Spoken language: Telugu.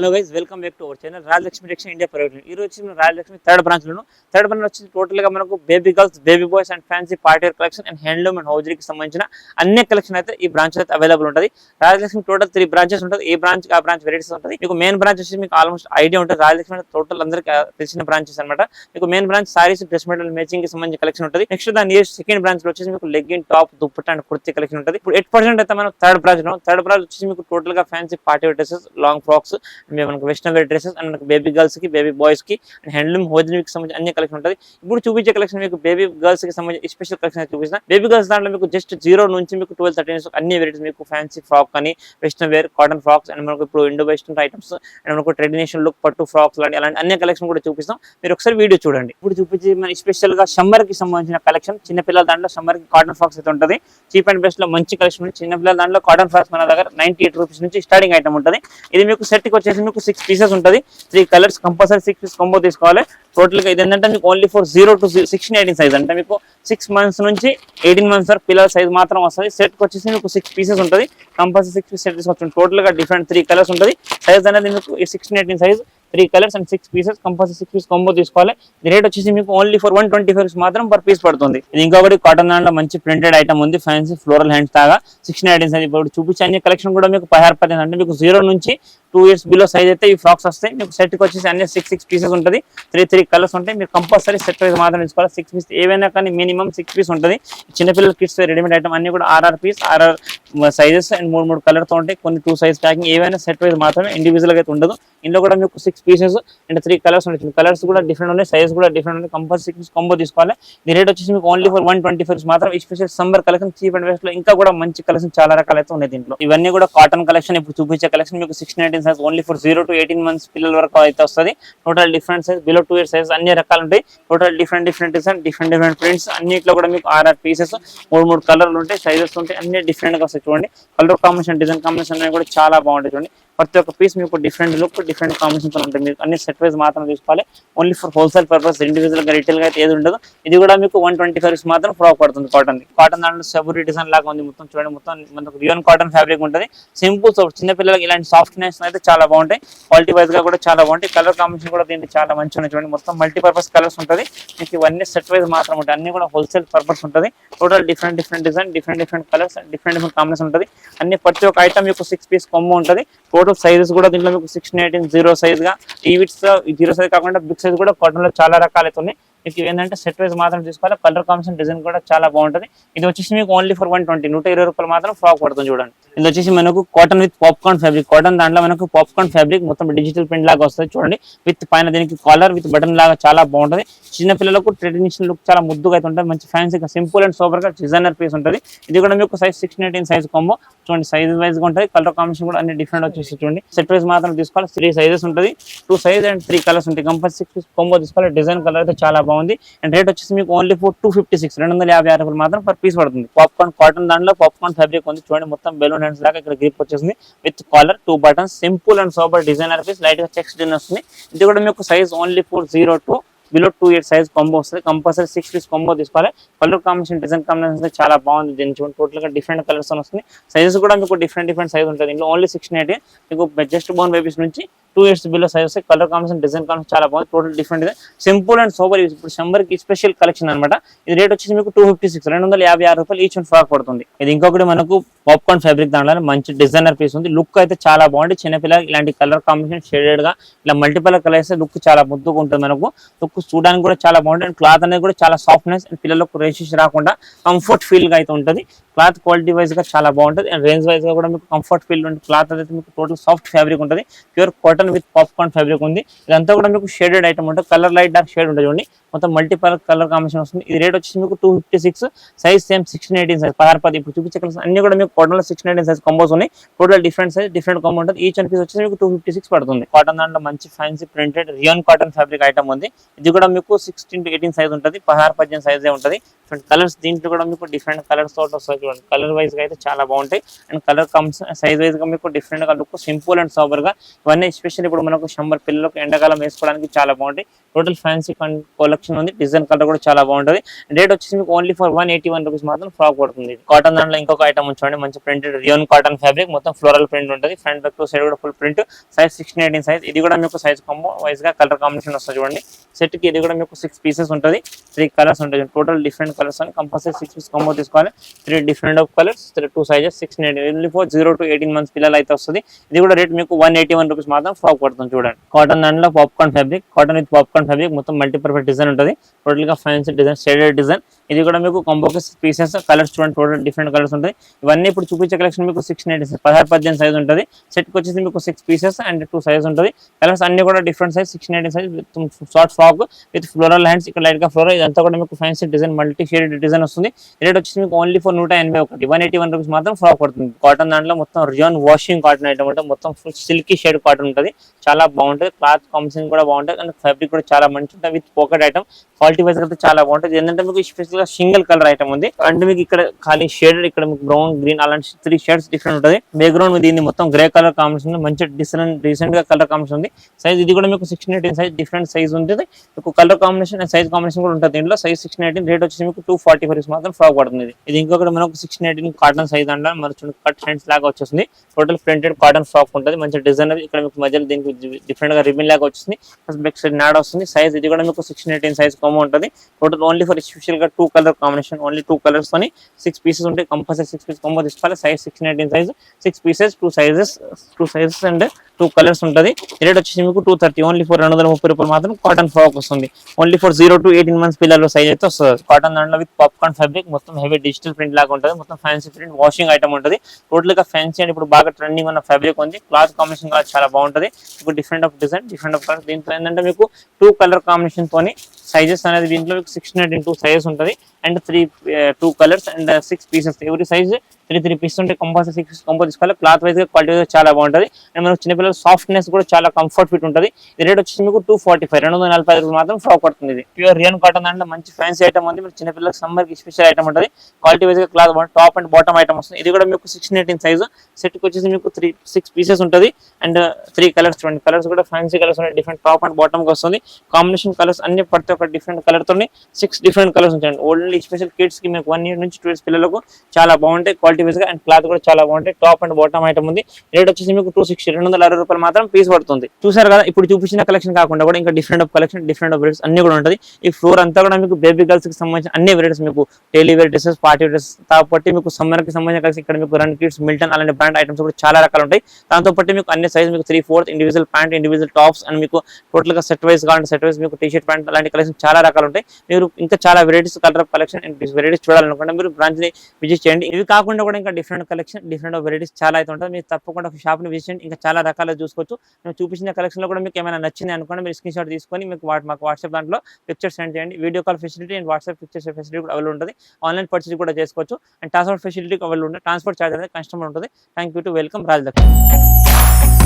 Hello guys welcome back to our channel Rajalakshmi టెక్షన్ India private ఈ రోజు వచ్చి మనం రాజలక్ష్మి థర్డ్ బ్రాంచ్లో థర్డ్ బ్రాంచ్ వచ్చి టోటల్గా మనకు baby girls baby boys and fancy party collection and handloom and హౌజరీకి సంబంధించిన అన్ని కలెక్షన్ అయితే ఈ బ్రాంచ్ అయితే అవైలబుల్ ఉంటుంది. రాజలక్ష్మి టోటల్ త్రీ బ్రాంచెస్ ఉంటుంది. ఏ బ్రాంచ్ ఆ బ్రాంచ్ వెరైటీస్ ఉంటుంది. మీకు మెయిన్ బ్రాంచ్ వచ్చి మీకు ఆల్మోస్ట్ ఐడియా ఉంటుంది. రాజలక్ష్మి టోటల్ అందరికి తెలిసిన బ్రాంచెస్ అనమాట మీకు main branch saris dress material మ్యాచింగ్కి సంబంధించిన కలెక్షన్ ఉంటుంది. నెక్స్ట్ దాని సెకండ్ బ్రాంచ్లో వచ్చేసి మీకు legging top dupatta and kurti collection ఉంటుంది. ఇప్పుడు ఎయిట్ పర్సెంట్ అయితే మనం థర్డ్ బ్రాంచ్ థర్డ్ బ్రాంచ్ వచ్చేసి మీకు టోటల్గా fancy party dresses long frocks మనకు వెస్టర్న్ వేర్ డ్రెసెస్ అండ్ మనకు బేబీ గర్ల్స్కి బేబీ బాయ్స్కి అండ్ హ్యాండ్లూమ్ హోజనీకి సంబంధించి అన్ని కలెక్షన్ ఉంటుంది. ఇప్పుడు చూపించే కలెక్షన్ మీకు బేబీ గర్ల్స్కి సంబంధించి స్పెషల్ కలెక్షన్ చూపిస్తున్నా. బేబీ గర్ల్స్ దాంట్లో మీకు జస్ట్ జీరో నుంచి మీకు ట్వెల్వ్ థర్టీన్ అన్ని వెరైటీస్ మీకు ఫ్యాన్సీ ఫ్రాక్ అని western wear cotton frocks and మనకు ఇప్పుడు ఇండో వెస్టర్న్ ఐటమ్స్ అండ్ మనకు ట్రెడిషనల్ లుక్ పట్టు ఫ్రాక్స్ లాంటి అలాంటి అన్ని కలెక్షన్ కూడా చూపిస్తాం. మీరు ఒకసారి వీడియో చూడండి. ఇప్పుడు చూపించి మన స్పెషల్గా సమ్మర్కి సంబంధించిన కలెక్షన్ చిన్నపిల్లల దాంట్లో సమ్మర్కి కాటన్ ఫ్రాక్స్ అయితే ఉంటుంది. చీప్ అండ్ బెస్ట్లో మంచి కలెక్షన్ చిన్నపిల్లల చిన్న దాంట్లో కాటన్ ఫ్రాక్స్ మన దగ్గర నైన్టీ ఎయిట్ రూపీస్ నుంచి స్టార్టింగ్ ఐటమ్ ఉంటుంది. ఇది మీకు సెట్కి వచ్చేసి మీకు సిక్స్ పీసెస్ ఉంటుంది. Three colours compulsory six piece combo తీసుకోవాలి. టోటల్గా ఇది ఏంటంటే మీకు only four zero to sixteen eighteen size అంటే. మీకు సిక్స్ మంత్స్ నుంచి ఎయిటీన్ మంత్స్ వరకు పిల్లల సైజ్ మాత్రం వస్తుంది. సెట్ వచ్చేసి మీకు సిక్స్ పీసెస్ ఉంటుంది. కంపల్సరీ సిక్స్ పీస్ సెట్ తీసుకోవచ్చు టోటల్గా డిఫరెంట్ త్రీ కలర్స్ ఉంటుంది. సైజ్ అనేది మీకు sixteen eighteen size three colours and six pieces compulsory six piece combo తీసుకోవాలి. రేట్ వచ్చేసి మీకు only for one twenty five మాత్రం పర్ పీస్ పడుతుంది. ఇది ఇంకొకటి కాటన్ దాంట్లో మంచి ప్రింటెడ్ ఐటమ్ ఉంది. ఫ్యాన్సీ ఫ్లోరల్ హ్యాండ్స్ దాగా సిక్స్టీన్ ఎయిటీన్ సైజ్ ఇప్పుడు చూపించే అన్ని కలెక్షన్ కూడా మీకు పదహారు పదిహేను అంటే మీకు జీరో నుంచి టూ ఇయర్స్ బిలో సైజ్ అయితే ఈ ఫ్రాక్స్ వస్తాయి. మీకు సెట్కి వచ్చేసి అన్ని సిక్స్ సిక్స్ పీసెస్ ఉంటుంది. త్రీ త్రీ కలర్స్ ఉంటాయి. మీరు కంపల్సరీ సెట్ వైజ్ మాత్రం తీసుకోవాలి. సిక్స్ పీస్ ఏవైనా కానీ మినిమం సిక్స్ పీస్ ఉంటుంది. చిన్నపిల్లల కిడ్స్ రెడీమేడ్ ఐటమ్ అన్ని కూడా ఆర్ఆర్ పీస్ ఆర్ఆర్ సైజెస్ అండ్ మూడు మూడు కలర్తో ఉంటాయి. కొన్ని టూ సైజ్ ప్యాకింగ్ ఏవైనా సెట్ వైజ్ మాత్రమే ఇండివిజువల్గా అయితే ఉండదు. ఇందులో కూడా మీకు six pieces and three colours ఉంటాయి. కలర్స్ కూడా డిఫరెంట్ ఉన్నాయి. సైజ్ కూడా డిఫరెంట్ ఉన్నాయి. కంపల్సరీ సిక్స్ కాంబో తీసుకోవాలి. మీ రేట్ వచ్చేసి మీకు only for one twenty five మాత్రం special summer collection cheap and వేస్ట్లో లో ఇంకా కూడా మంచి కలెక్షన్ చాలా రకాలైతే ఉన్నాయి దీంట్లో. ఇవన్నీ కూడా కాటన్ కలెక్షన్ ఇప్పుడు చూపించే కలెక్షన్ మీకు six nineteen size only for zero to eighteen months పిల్లల వరకు అయితే వస్తుంది. Total different size below two year size అన్ని రకాలు ఉంటాయి. Total different different design different different prints అన్నిట్లో కూడా మీకు ఆర్ఆర్ పీసెస్ మూడు మూడు కలర్లు ఉంటాయి సైజెస్ ఉంటాయి అన్ని డిఫరెంట్గా వస్తాయి చూడండి. కలర్ కాంబినేషన్ డిజైన్ కాంబినేషన్ అనేవి కూడా చాలా బాగుంటాయి చూడండి. ప్రతి ఒక్క పీస్ మీకు డిఫరెంట్ లుక్ డిఫరెంట్ కాంబినేషన్ ఉంటుంది మీకు అన్ని సెట్ వైజ్ మాత్రం తీసుకోవాలి. ఓన్లీ ఫర్ హోల్సేల్ పర్పస్ ఇండివిజువల్గా రిటైల్గా అయితే ఏది ఉండదు. ఇది కూడా మీకు వన్ ట్వంటీ ఫైవ్ మాత్రం ఫ్రాక్ పడుతుంది కాటన్ కాటన్ దాంట్లో సెబురీ డిజైన్ లాగా ఉంది మొత్తం చూడండి. మొత్తం మనకు రియోన్ కాటన్ ఫ్యాబ్రిక్ ఉంటుంది. సింపుల్ సో చిన్నపిల్లలకి ఇలాంటి సాఫ్ట్నెస్ అయితే చాలా బాగుంటాయి. క్వాలిటీ వైజ్గా కూడా చాలా బాగుంటాయి. కలర్ కాంబినేషన్ కూడా దీనికి చాలా మంచిగా ఉన్నాయి చూడండి. మొత్తం మల్టీపర్పస్ కలర్స్ ఉంటుంది. మీకు ఇవన్నీ సెట్ వైజ్ మాత్రం ఉంటాయి. అన్ని కూడా హోల్సేల్ పర్పస్ ఉంటుంది. Total different different design different different colours different different combination ఉంటుంది. అన్ని ప్రతి ఒక్క ఐటమ్ మీకు సిక్స్ పీస్ కొమ్మ ఉంటుంది. టోటల్ సైజెస్ కూడా దీంట్లో మీకు సిక్స్టీన్ ఎయిటీన్ జీరో సైజ్గా ఈ జీరో సైజ్ కాకుండా బిగ్ సైజ్ కూడా కాటన్లో చాలా రకాలు ఉన్నాయి. మీకు ఏంటంటే సెట్ వైజ్ మాత్రం తీసుకోవాలి. కలర్ కాంబినేషన్ డిజైన్ కూడా చాలా బాగుంటుంది. ఇది వచ్చేసి మీకు ఓన్లీ ఫర్ వన్ ట్వంటీ నూట ఇరవై రూపాయలు మాత్రం ఫ్రాక్ పడుతుంది చూడండి. ఇది వచ్చేసి మనకు cotton with popcorn fabric cotton దాంట్లో మనకు పాప్కార్న్ ఫ్యాబ్రిక్ మొత్తం డిజిటల్ ప్రింట్ లాగా వస్తుంది చూడండి. విత్ పైన దీనికి కాలర్ విత్ బటన్ లాగా చాలా బాగుంటుంది. చిన్న పిల్లలకు ట్రెడిషనల్ లుక్ చాలా ముద్దుగా అయితే ఉంటుంది. మంచి ఫ్యాన్సీగా సింపుల్ అండ్ సూపర్గా డిజైనర్ పీస్ ఉంటుంది. ఇది కూడా మీకు size sixteen eighteen size combo చూడండి సైజ్ వైజ్గా ఉంటుంది. కలర్ కాంబినేషన్ కూడా అన్ని డిఫరెంట్ వచ్చేసి చూడండి. సెట్ వైజ్ మాత్రం తీసుకోవాలి. త్రీ సైజెస్ ఉంటుంది. Two size and three colours ఉంటాయి. కంపల్సరీ సిక్స్ కాంబో తీసుకోవాలి. డిజైన్ కలర్ అయితే చాలా బాగుంది. అండ్ రేట్ వచ్చేసి మీకు only four two fifty six రెండు వందల యాభై ఆరు రూపాయలు మాత్రం పర్ పీస్ పడుతుంది. పాప్కార్న్ కాటన్ దాంట్లో పాప్కార్న్ ఫ్యాబ్రిక్ ఉంది. చూడండి మొత్తం బెలూన్ హ్యాండ్స్ లాగా ఇక్కడ గ్రిప్ వచ్చేసింది. With collar two buttons simple and sober designer piece లైట్గా చెక్స్ డిజైన్ వస్తుంది. ఇది కూడా మీకు size only four zero two below two year size combo వస్తుంది. కంపల్సరీ సిక్స్ పీస్ కొంబో తీసుకోవాలి. కలర్ కాంబినేషన్ డిజైన్ కాంబినేషన్ చాలా బాగుంది. దీని చూడండి టోటల్గా డిఫరెంట్ కలర్స్ వస్తుంది. సైజెస్ కూడా మీకు డిఫరెంట్ డిఫరెంట్ సైజ్ ఉంటుంది ఇంట్లో ఓన్లీ సిక్స్టీన్ ఎయిటీ మీకు జస్ట్ బోన్ బేబీస్ నుంచి టూ ఇయర్స్ బిలో సైజ్ వస్తాయి కలర్ కాంబినేషన్ డిజైన్ కాంబినేషన్ చాలా బాగుంది. Total different design simple and super ఇప్పుడు సమ్మర్ స్పెషల్ కలెక్షన్ అనమాట ఇది రేట్ వచ్చేసి మీకు టూ ఫిఫ్టీ సిక్స్ రెండు వందల యాభై ఆరు రూపాయలు ఈచ్ వన్ ఫ్రాక్ పడుతుంది. ఇది ఇంకొకటి మనకు పాప్కార్న్ ఫ్యాబ్రిక్ దాంట్లో మంచి డిజైనర్ పీస్ ఉంది. లుక్ అయితే చాలా బాగుంది. చిన్నపిల్ల ఇలాంటి కలర్ కాంబినేషన్ షేడెడ్గా ఇలా మల్టిపల్ కలర్స్ లుక్ చాలా ముద్దుగా ఉంటుంది మనకు. లుక్ చూడడానికి కూడా చాలా బాగుంటుంది. అండ్ క్లాత్ అనేది కూడా చాలా సాఫ్ట్నెస్ అండ్ పిల్లలకు రేషిష్ రాకుండా కంఫర్ట్ ఫీల్గా అయితే ఉంటుంది. క్లాత్ క్వాలిటీ వైజ్గా చాలా బాగుంటుంది. అండ్ రేంజ్ వైజ్గా కూడా మీకు కంఫర్ట్ ఫీల్ ఉంటుంది క్లాత్ అయితే మీకు టోటల్ సాఫ్ట్ ఫ్యాబ్రిక్ ఉంటుంది. Pure cotton with popcorn fabric ఉంది. ఇదంతా కూడా మీకు షేడెడ్ ఐటమ్ ఉంటుంది. కలర్ లైట్ డార్క్ షేడ్ ఉంటుంది చూడండి. మొత్తం మల్టిపల్ కలర్ కాంబినేషన్ వస్తుంది. ఇది రేట్ వచ్చేసి మీకు two fifty six size same sixteen eighteen size పదహారు పది ఇప్పుడు చూపించే కలర్స్ అన్ని కూడా మీకు కాటన్లో సిక్స్టీన్ ఎయిటీన్ సైజ్ కాంబోస్ ఉన్నాయి. Total different size different combo ఉంటుంది. ఈచ్ అండ్ పీస్ వచ్చేసి మీకు టూ ఫిఫ్టీ సిక్స్ పడుతుంది. కాటన్ దాంట్లో మంచి fancy printed rayon cotton fabric item ఉంది. ఇది కూడా మీకు సిక్స్టీన్ టు ఎయిటీన్ సైజ్ ఉంటుంది. పదహారు పద్దెనిమిది సైజే ఉంటుంది. డిఫరెంట్ కలర్స్ దీంట్లో కూడా మీకు డిఫరెంట్ కలర్స్ తోటి వస్తాయి చూడండి. కలర్ వైజ్గా అయితే చాలా బాగుంటాయి. అండ్ కలర్ కమ్స్ సైజ్ వైజ్గా మీకు డిఫరెంట్గా లుక్ సింపుల్ అండ్ సూపర్గా ఇవన్నీ ఎస్పెషల్ ఇప్పుడు మనకు షంబర్ పిల్లలకు ఎండాకాలం వేసుకోవడానికి చాలా బాగుంటాయి. టోటల్ ఫ్యాన్సీ కలెక్షన్ ఉంది. డిజైన్ కలర్ కూడా చాలా బాగుంటుంది. రేట్ వచ్చేసి మీకు only for one eighty one rupees మాత్రం ఫ్రాక్ పడుతుంది. కాటన్ దాంట్లో ఇంకొక ఐటమ్ ఉంచండి మంచి ప్రింటెడ్ రియోన్ కాటన్ ఫ్యాబ్రిక్ మొత్తం ఫ్లోరల్ ప్రింట్ ఉంటుంది. ఫ్రంట్ బ్యాక్ సైడ్ కూడా full print size sixteen eighteen size ఇది కూడా మీకు సైజ్ కాంబో వైజ్గా కలర్ కాంబినేషన్ వస్తుంది చూడండి. సెట్కి ఇది కూడా మీకు సిక్స్ పీసెస్ ఉంటుంది. త్రీ కలర్స్ ఉంటుంది టోటల్ డిఫరెంట్ కలర్స్ అని కంపల్సరీ సిక్స్ పీస్ కాంబో తీసుకోవాలి. Three different of colours three two sizes six only for zero to eighteen months పిల్లలు అయితే వస్తుంది. ఇది కూడా రేట్ మీకు వన్ ఎయిటీ వన్ రూపీస్ మాత్రం ఫ్రాక్ పడుతుంది చూడండి. కాటన్ దాంట్లో popcorn fabric cotton with popcorn fabric మొత్తం మల్టీపర్పస్ డిజైన్ ఉంటుంది. టోటల్గా ఫ్యాన్సీ డిజైన్ షేడెడ్ డిజైన్ ఇది కూడా మీకు కాంబోకి పీసెస్ కలర్స్ చూడండి టోటల్ డిఫరెంట్ కలర్స్ ఉంటాయి. ఇవన్నీ ఇప్పుడు చూపించే కలెక్షన్ మీకు సిక్స్ నైన్టీ పదహారు పద్దెనిమిది సైజ్ ఉంటుంది. సెట్కి వచ్చేసి మీకు six pieces and two size ఉంటుంది. కలర్స్ అన్ని కూడా different size six ninety size short frock with floral hands ఇక్కడ లైట్గా ఫ్లోరల్ ఇదంతా కూడా మీకు fancy design multi shaded design వస్తుంది. రేట్ వచ్చేసి మీకు ఓన్లీ ఫోర్ నూట ఎనభై ఒకటి వన్ ఎయిటీ వన్ రూపీస్ మాత్రం ఫ్రాక్ పడుతుంది కాటన్ దాంట్లో మొత్తం రియాన్ వాషింగ్ కాటన్ ఐటమ్ ఉంటుంది మొత్తం ఫుల్ సిల్కీ షేడ్ కాటన్ ఉంటుంది. చాలా బాగుంటుంది. క్లాత్ కాంబినేషన్ కూడా బాగుంటుంది. అండ్ ఫ్యాబ్రిక్ కూడా చాలా మంచి ఉంటుంది with pocket item quality wise అయితే చాలా బాగుంటుంది. ఏంటంటే మీకు స్పెషల్గా సింగిల్ కలర్ ఐటమ్ ఉంది. అండ్ మీకు ఇక్కడ ఖాళీ షేడ్ ఇక్కడ మీకు బ్రౌన్ గ్రీన్ అలాంటి త్రీ షేడ్స్ డిఫరెంట్ ఉంటుంది. బ్యాక్గ్రౌండ్ మీద దీన్ని మొత్తం గ్రే కలర్ కాంబినేషన్ ఉంది మంచి డిఫరెంట్ రీసెంట్గా కలర్ కాంబినేషన్ ఉంది. సైజ్ ఇది కూడా మీకు sixteen eighteen size different size ఉంటుంది. మీకు colour combination and size combination కూడా ఉంటుంది దీంట్లో. సైజ్ సిక్స్టీన్ ఎయిటీన్ రేట్ వచ్చి మీకు టూ ఫార్టీ ఫైవ్ మాత్రం ఫ్రాక్ పడుతుంది. ఇది. ఇంకొకటి మనకు సిక్స్టీన్ ఎయిటీన్ కాటన్ సైజ్ అంటే. మరి కట్ హ్యాండ్స్ లాగా వచ్చేసింది. టోటల్ ప్రింటెడ్ కాటన్ ఫ్రాక్ ఉంటుంది. మంచి డిజైన్ ఇక్కడ మీకు మధ్యలో దీనికి డిఫరెంట్గా రిబిన్ లాగా వచ్చింది బ్యాక్ సైడ్ నాడ వస్తుంది. సైజ్ ఇది కూడా మీకు సిక్స్టీన్ ఎయిటీన్ సైజ్ కామో ఉంటుంది. టోటల్ ఓన్లీ ఫర్ స్పెషల్గా two colour combination only two colours తోని సిక్స్ పీసెస్ ఉంటాయి. కంపల్సరీ సిక్స్ పీస్ కాంబో తీసుకోవాలి size sixteen eighteen size six pieces two sizes two sizes and two colours ఉంటుంది. రేట్ వచ్చేసి మీకు టూ థర్టీ ఓన్లీ ఫర్ రెండు వందల ముప్పై రూపాయలు మాత్రం కాటన్ ఫ్రాక్ వస్తుంది. Only for zero to eighteen months పిల్లల సైజ్ అయితే వస్తుంది. కాటన్ దాంట్లో విత్ పాప్కార్న్ ఫ్యాబ్రిక్ మొత్తం హెవీ డిజిటల్ ప్రింట్ లాగా ఉంటుంది. మొత్తం ఫ్యాన్సీ ప్రింట్ వాషింగ్ ఐటమ్ ఉంటుంది. టోటల్గా ఫ్యాన్సీ అండ్ ఇప్పుడు బాగా ట్రెండింగ్ ఉన్న ఫ్యాబ్రిక్ ఉంది. క్లాత్ కాంబినేషన్ కూడా చాలా బాగుంటుంది. ఇప్పుడు different of design different of colour దీంట్లో ఏంటంటే మీకు టూ కలర్ కాంబినేషన్ తోని సైజెస్ అనేది దీంట్లో మీకు సిక్స్టీన్ ఎయిటీన్ టూ సైజెస్ ఉంటుంది. And three two colours and six pieces ఎవరి సైజ్ త్రీ త్రీ పీస్ ఉంటే కంపల్సరీ సిక్స్ కంపో తీసుకోవాలి. క్లాత్ వైజ్గా క్వాలిటీ చాలా బాగుంటుంది. అండ్ మనకు చిన్నపిల్లల సాఫ్ట్నెస్ కూడా చాలా కంఫర్ట్ ఫిట్ ఉంటుంది. ఇది రేట్ వచ్చి మీకు టూ ఫార్టీ ఫైవ్ రెండు వందల నలభై ఐదు మాత్రం ఫ్రాక్ పడుతుంది ఇది. ప్యూర్ రియన్ కాటన్ అంటే మంచి ఫ్యాన్సీ ఐటమ్ ఉంది. మీరు చిన్నపిల్లలకి సమ్మర్కి స్పెషల్ ఐటమ్ ఉంటుంది. క్వాలిటీ వైజ్గా క్లాత్ బాగుంటుంది. టాప్ అండ్ బాటమ్ ఐటమ్ వస్తుంది. ఇది కూడా మీకు సిక్స్టీన్ ఎయిటీన్ సైజ్ సెట్ వచ్చేసి మీకు త్రీ సిక్స్ పీసెస్ ఉంటుంది. అండ్ త్రీ కలర్స్ చూడండి. కలర్స్ కూడా ఫ్యాన్సీ కలర్స్ ఉన్నాయి. డిఫరెంట్ టాప్ అండ్ బాటమ్కి వస్తుంది. కాంబినేషన్ కలర్స్ అన్ని ప్రతి ఒక్క డిఫరెంట్ కలర్ తోని సిక్స్ డిఫరెంట్ కలర్స్ ఉంటాయండి. ఓన్లీ స్పెషల్ కిడ్స్కి మీకు వన్ ఇయర్ నుంచి టూ ఇయర్స్ పిల్లలకు చాలా బాగుంటాయి. క్వాలిటీ క్వాలిటీ వైజ్గా అండ్ క్లాత్ కూడా చాలా బాగుంటాయి. టాప్ అండ్ బాటమ్ ఐటమ్ ఉంది. రేట్ వచ్చేసి మీకు టూ సిక్స్టీ రెండు వందల అరవై రూపాయలు మాత్రం పీస్ పడుతుంది. చూసారు కదా ఇప్పుడు చూపించిన కలెక్షన్ కాకుండా కూడా ఇంకా different of collection different of varieties అన్ని కూడా ఉంటుంది. ఈ ఫ్లోర్ అంతా కూడా మీకు బేబీ గర్ల్స్కి సంబంధించిన అన్ని వెరైటీస్ మీకు daily wear dresses party dress కాబట్టి మీకు సమ్మర్కి సంబంధించిన కలిసి ఇక్కడ మీకు రన్ కిడ్స్ మిల్టన్ అలాంటి బ్రాండ్ ఐటమ్స్ కూడా చాలా రకాలు ఉంటాయి. దాంతో పాటు మీకు అన్ని సైజ్ మీకు three fourth individual pant individual tops and మీకు టోటల్గా సెట్ వైస్ కావాలంటే సెట్ వైస్ మీకు టీ షర్ట్ ప్యాంట్ అలాంటి కలెక్షన్ చాలా రకాలు ఉంటాయి. మీరు ఇంకా చాలా varieties colour collection and varieties చూడాలనుకుంటే మీరు బ్రాంచ్ని విజిట్ చేయండి. ఇవి కాకుండా కూడా ఇంకా డిఫరెంట్ కలెక్షన్ డిఫరెంట్ వెరైటీస్ చాలా అయితే ఉంటుంది. మీరు తప్పకుండా ఒక షాప్ని విజిట్ ఇంకా చాలా రకాలు చూసుకోవచ్చు. మేము చూపించిన కలెక్షన్లో కూడా మీకు ఏమైనా నచ్చింది అనుకోండి మీరు స్క్రీన్ షాట్ తీసుకొని మీకు వాట్- మాకు వాట్సాప్ దాంట్లో పిక్చర్ సెండ్ చేయండి. Video call facility and WhatsApp pictures facility కూడా అవైలబుల్ ఉంటుంది. ఆన్లైన్ పర్చేస్ కూడా చేసుకోవచ్చు. అండ్ ట్రాన్స్పోర్ట్ ఫెసిలిటీ అవైలబుల్ ఉంటుంది ట్రాన్స్పోర్ట్ చార్జ్ అనేది కస్టమర్ ఉంటుంది. Thank you to welcome Rajadaksha